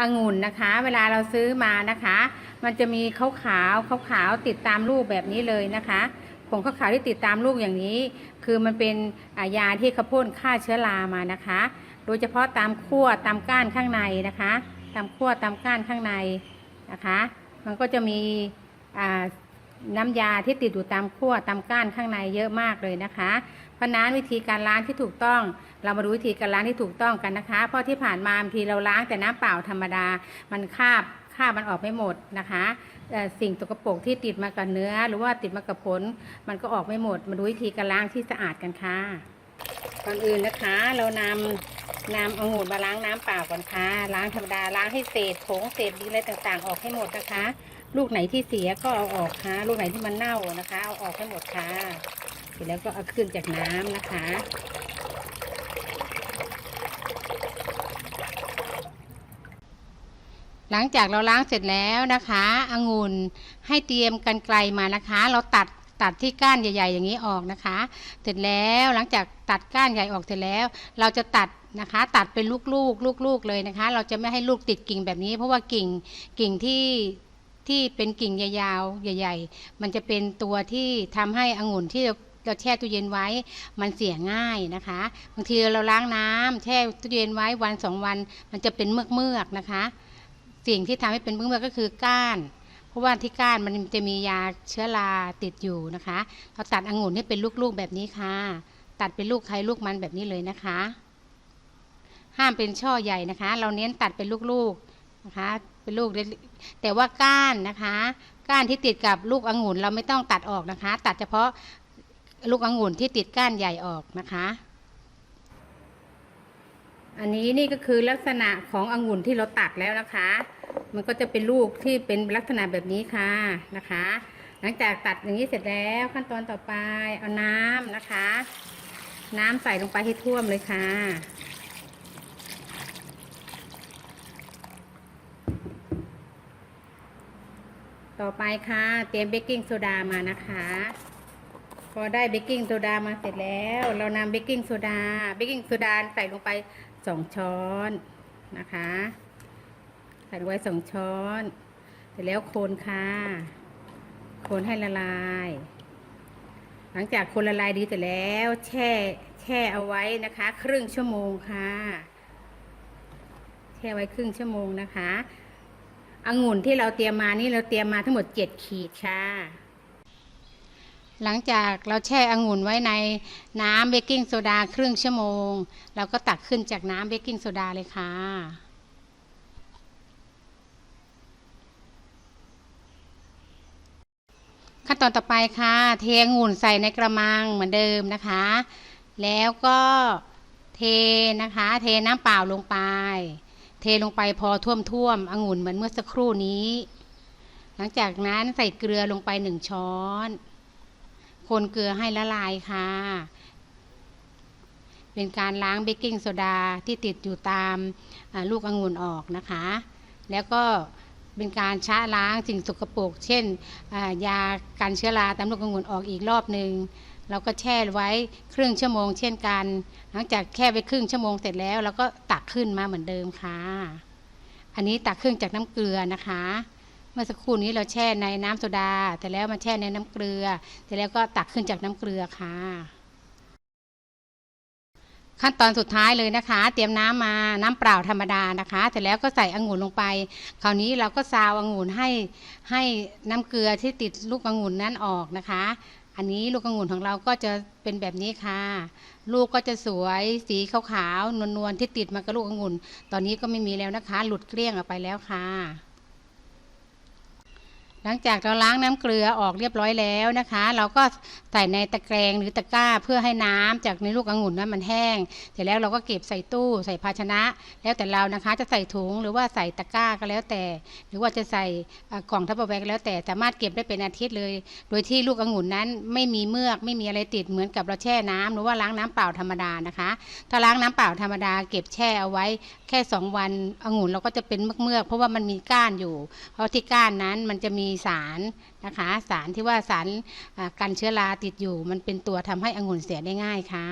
องุ่นนะคะ เวลาเราซื้อมานะคะ มันจะมีขาวขาวขาวขาวติดตามลูกแบบนี้เลยนะคะผงขาวขาวที่ติดตามลูกอย่างนี้ คือมันเป็นยาที่เขาพ่นฆ่าเชื้อรามานะคะ โดยเฉพาะตามขั้วตามก้านข้างในนะคะ ตามขั้วตามก้านข้างในนะคะ มันก็จะมีน้ำยาที่ติดอยู่ตามขั้วตามก้านข้างในเยอะมากเลยนะคะ ราะนั้นวิธีการล้างที่ถูกต้อง เรามาดูวิธีการล้างที่ถูกต้องกันนะคะ เพราะที่ผ่านมาบางทีเราล้างแต่น้ำเปล่าธรรมดา มันคาบคาบมันออกไม่หมดนะคะสิ่งตกปรกที่ติดมากับเนื้อ หรือว่าติดมากับผล มันก็ออกไม่หมด มาดูวิธีการล้างที่สะอาดกันค่ะก่อนอื่นนะคะ เรานำนำองุ่นมาล้างน้ำเปล่าก่อนค่ะล้างธรรมดาล้างให้เศษผงเศษดีอะไรต่างๆ ออกให้หมดนะคะ ลูกไหนที่เสียก็เอาออกค่ะ ลูกไหนที่มันเน่านะคะ เอาออกให้หมดค่ะ เสร็จแล้วก็เอาขึ้นจากน้ำนะคะ หลังจากเราล้างเสร็จแล้วนะคะองุ่นให้เตรียมกันไกลมานะคะ เราตัดตัดที่ก้านใหญ่ ๆ อย่างนี้ออกนะคะ เสร็จแล้วหลังจากตัดก้านใหญ่ออกเสร็จแล้ว เราจะตัดนะคะ ตัดเป็นลูกๆลูกๆเลยนะคะ เราจะไม่ให้ลูกติดกิ่งแบบนี้ เพราะว่ากิ่งกิ่งที่ที่เป็นกิ่งยาวๆใหญ่ ๆ มันจะเป็นตัวที่ทำให้องุ่นที่ เราแช่ตู้เย็นไว้มันเสียง่ายนะคะบางทีเราล้างน้ำแช่ตู้เย็นไว้วันสองวัน มันจะเป็นเมือกๆนะคะ สิ่งที่ทำให้เป็นเมือกๆก็คือก้าน เพราะว่าที่ก้านมันจะมียาเชื้อราติดอยู่นะคะ เราตัดองุ่นให้เป็นลูกๆแบบนี้ค่ะ ตัดเป็นลูกใครลูกมันแบบนี้เลยนะคะ ห้ามเป็นช่อใหญ่นะคะ เราเน้นตัดเป็นลูกๆนะคะเป็นลูกแต่ว่าก้านนะคะ ก้านที่ติดกับลูกองุ่นเราไม่ต้องตัดออกนะคะ ตัดเฉพาะ ลูกองุ่นที่ติดก้านใหญ่ออกนะคะ อันนี้นี่ก็คือลักษณะขององุ่นที่เราตัดแล้วนะคะ มันก็จะเป็นลูกที่เป็นลักษณะแบบนี้ค่ะนะคะ หลังจากตัดอย่างนี้เสร็จแล้วขั้นตอนต่อไปเอาน้ำนะคะ น้ำใส่ลงไปให้ท่วมเลยค่ะต่อไปค่ะ เตรียมเบกกิ้งโซดามานะคะ พอได้เบกกิ้งโซดามาเสร็จแล้ว เรานำเบกกิ้งโซดาเบกกิ้งโซดาใส่ลงไปสองช้อนนะคะ ใส่ลงไปสองช้อน เสร็จแล้วคนค่ะคนให้ละลาย หลังจากคนละลายดีเสร็จแล้วแช่แช่เอาไว้นะคะ ครึ่งชั่วโมงค่ะ แช่ไว้ครึ่งชั่วโมงนะคะองุ่นที่เราเตรียมมานี่เราเตรียมมาทั้งหมดเจ็ดขีดค่ะ หลังจากเราแช่องุ่นไว้ในน้ำเบกกิ้งโซดาครึ่งชั่วโมง เราก็ตักขึ้นจากน้ำเบกกิ้งโซดาเลยค่ะ ขั้นตอนต่อไปค่ะ เทองุ่นใส่ในกระมังเหมือนเดิมนะคะ แล้วก็เทนะคะ เทน้ำเปล่าลงไป เทลงไปพอท่วมๆองุ่นเหมือนเมื่อสักครู่นี้ หลังจากนั้นใส่เกลือลงไปหนึ่งช้อน คนเกลือให้ละลายค่ะ เป็นการล้างเบกกิ้งโซดาที่ติดอยู่ตามลูกองุ่นออกนะคะ แล้วก็เป็นการชะล้างสิ่งสกปรกเช่นยากันเชื้อราตามลูกองุ่นออกอีกรอบหนึ่งเราก็แช่ไว้ครึ่งชั่วโมง เช่นกัน หลังจากแช่ไว้ครึ่งชั่วโมงเสร็จแล้วเราก็ตักขึ้นมาเหมือนเดิมค่ะ อันนี้ตักขึ้นจากน้ำเกลือนะคะ เมื่อสักครู่นี้เราแช่ในน้ำโซดา แต่แล้วมาแช่ในน้ำเกลือเสร็จแล้วก็ตักขึ้นจากน้ำเกลือค่ะ ขั้นตอนสุดท้ายเลยนะคะ เตรียมน้ำมาน้ำเปล่าธรรมดานะคะเสร็จแล้วก็ใส่องุ่นลงไป คราวนี้เราก็ซาวองุ่นให้ให้น้ำเกลือที่ติดลูกองุ่นนั้นออกนะคะ อันนี้ลูกองุ่นของเราก็จะเป็นแบบนี้ค่ะ ลูกก็จะสวยสีขาวๆนวลๆที่ติดมากับลูกองุ่น ตอนนี้ก็ไม่มีแล้วนะคะ หลุดเกลี้ยงออกไปแล้วค่ะ หลังจากเราล้างน้ำเกลือออกเรียบร้อยแล้วนะคะ เราก็ใส่ในตะแกรงหรือตะกร้าเพื่อให้น้ำจากในลูกองุ่นนั้นมันแห้ง เสร็จแล้วเราก็เก็บใส่ตู้ใส่ภาชนะ แล้วแต่เรานะคะจะใส่ถุงหรือว่าใส่ตะกร้าก็แล้วแต่ หรือว่าจะใส่เอ่อกล่องทัพเปอร์แวร์ก็แล้วแต่สามารถเก็บได้เป็นอาทิตย์เลย โดยที่ลูกองุ่นนั้นไม่มีเมือกไม่มีอะไรติดเหมือนกับเราแช่น้ำหรือว่าล้างน้ำเปล่าธรรมดานะคะถ้าล้างน้ำเปล่าธรรมดา เก็บแช่เอาไว้แค่สองวันองุ่นเราก็จะเป็นเมือกๆเพราะว่ามันมีก้านอยู่ เพราะที่ก้านนั้นมันจะมีสารนะคะสารที่ว่าสารกันเชื้อราติดอยู่ มันเป็นตัวทำให้องุ่นเสียได้ง่ายค่ะ